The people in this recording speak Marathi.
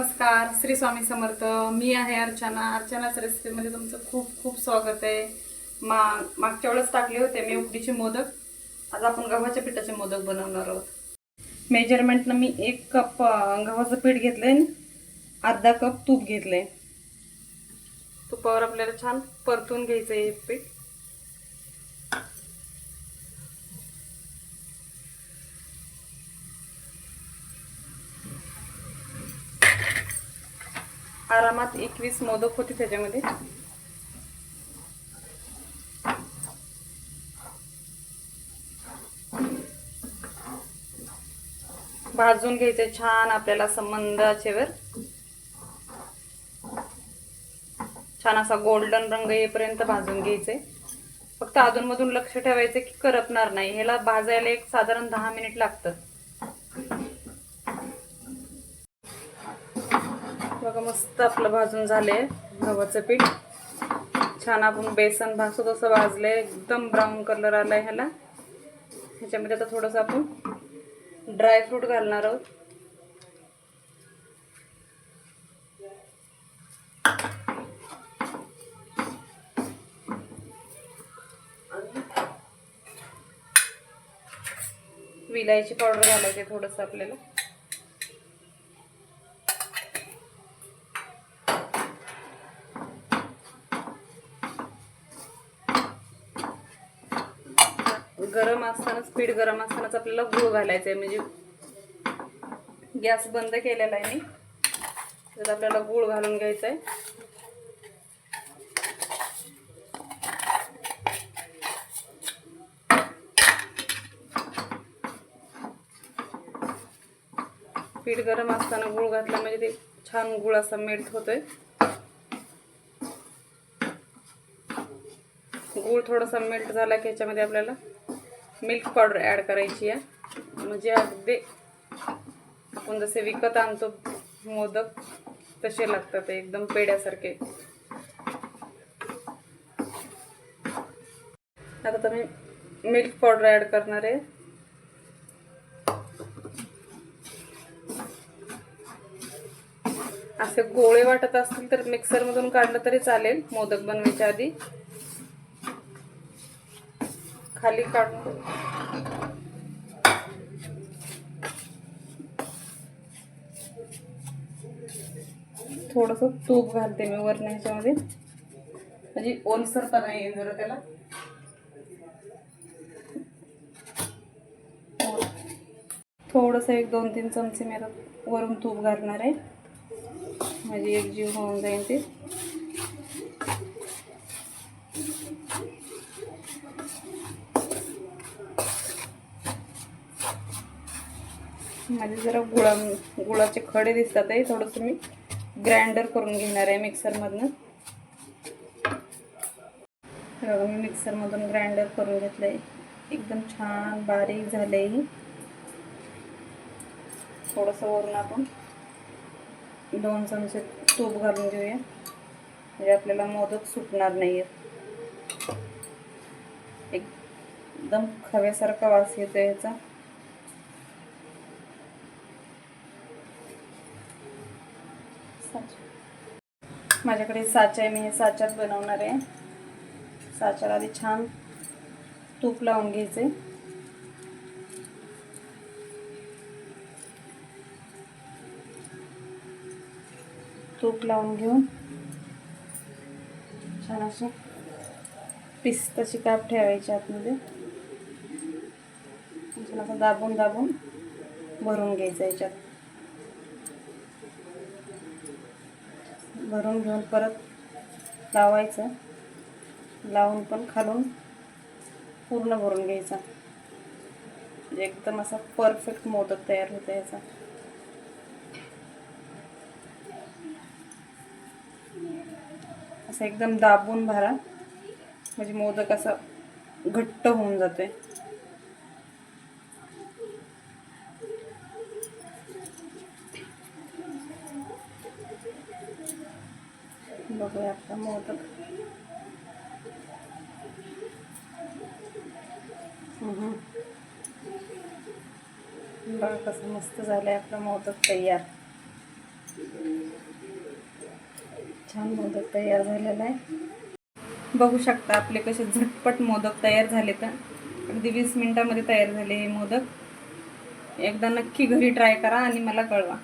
नमस्कार श्री स्वामी समर्थ. मी आहे अर्चना. अर्चनाच रेसिपीमध्ये तुमचं खूप खूप स्वागत आहे. मा मागच्या वेळेस टाकले होते मी उकडीचे मोदक. आज आपण गव्हाच्या पिठाचे मोदक बनवणार आहोत. मेजरमेंटनं मी एक कप गव्हाचं पीठ घेतलंय अर्धा कप तूप घेतलंय. तुपावर आपल्याला छान परतून घ्यायचं आहे हे पीठ. आरामात एकवीस मोदक होते त्याच्यामध्ये. भाजून घ्यायचे छान आपल्याला संबंध आचेवर छान असा गोल्डन रंग येईपर्यंत भाजून घ्यायचे. फक्त अधूनमधून लक्ष ठेवायचं की करपणार नाही. ह्याला भाजायला एक साधारण दहा मिनिट लागतं बघा मस्त आपलं भाजून झाले गव्हाचं पीठ. छान आपण बेसन भासू तसं भाजलंय. एकदम ब्राऊन कलर आलाय ह्याला. ह्याच्यामध्ये आता थोडंसं आपण ड्रायफ्रूट घालणार आहोत. विलायची पावडर घालायची थोडंसं आपल्याला. गरम असतानाच पीठ गरम असतानाच आपल्याला गूळ घालायचा आहे म्हणजे गॅस बंद केलेला आहे मी त्यात आपल्याला गूळ घालून घ्यायचा आहे पीठ गरम असताना गूळ घातला म्हणजे ते छान गूळ असा मेल्ट होतोय. गूळ थोडासा मेल्ट झाला की ह्याच्यामध्ये आपल्याला मिल्क पावडर ॲड करायची आहे. म्हणजे अगदी आपण जसे विकत आणतो मोदक तसे लागतात ते एकदम पेड्यासारखे आता तुम्ही मिल्क पावडर ॲड करणार आहे. असे गोळे वाटत असतील तर मिक्सरमधून काढलं तरी चालेल मोदक बनवायच्या आधी. खाली काढून थोडस तूप घालते मी वरण ह्याच्यामध्ये. म्हणजे ओलसरपणा येईल जरा त्याला. थोडस एक दोन तीन चमचे मी आता वरून तूप घालणार आहे. म्हणजे एकजीव होऊन जाईल ते. माझे जरा गुळा गुळाचे खडे दिसतात आहे. थोडंसं मी ग्राइंडर करून घेणार आहे मिक्सरमधनं बघा मी मिक्सरमधून ग्राइंडर करून घेतलं आहे एकदम छान बारीक झालं आहे थोडंसं वरून आपण दोन चमचे तूप घालून घेऊया. म्हणजे आपल्याला मोदक सुटणार नाही आहेत एकदम खव्यासारखा वास येतो ह्याचा. माझ्याकडे साचा आहे मी हे साच्यात बनवणार आहे. साच्याला आधी छान तूप लावून घ्यायचे. तूप लावून घेऊन छान अशी पिस्ताची काप ठेवायची आतमध्ये. छान असं दाबून दाबून भरून घ्यायचं याच्यात. भरून घेऊन परत लावायचं. लावून पण खालून पूर्ण भरून घ्यायचा. म्हणजे एकदम असा परफेक्ट मोदक तयार होतो याचा. असं एकदम दाबून भरा. म्हणजे मोदक असा घट्ट होऊन जाते बघूया आपला मोदक हम्म. बघा कसं मस्त झालंय आपलं मोदक तयार छान मोदक तयार झालेला आहे बघू शकता आपले कसे झटपट मोदक तयार झाले तर. अगदी वीस मिनिटामध्ये तयार झाले हे मोदक. एकदा नक्की घरी ट्राय करा आणि मला कळवा.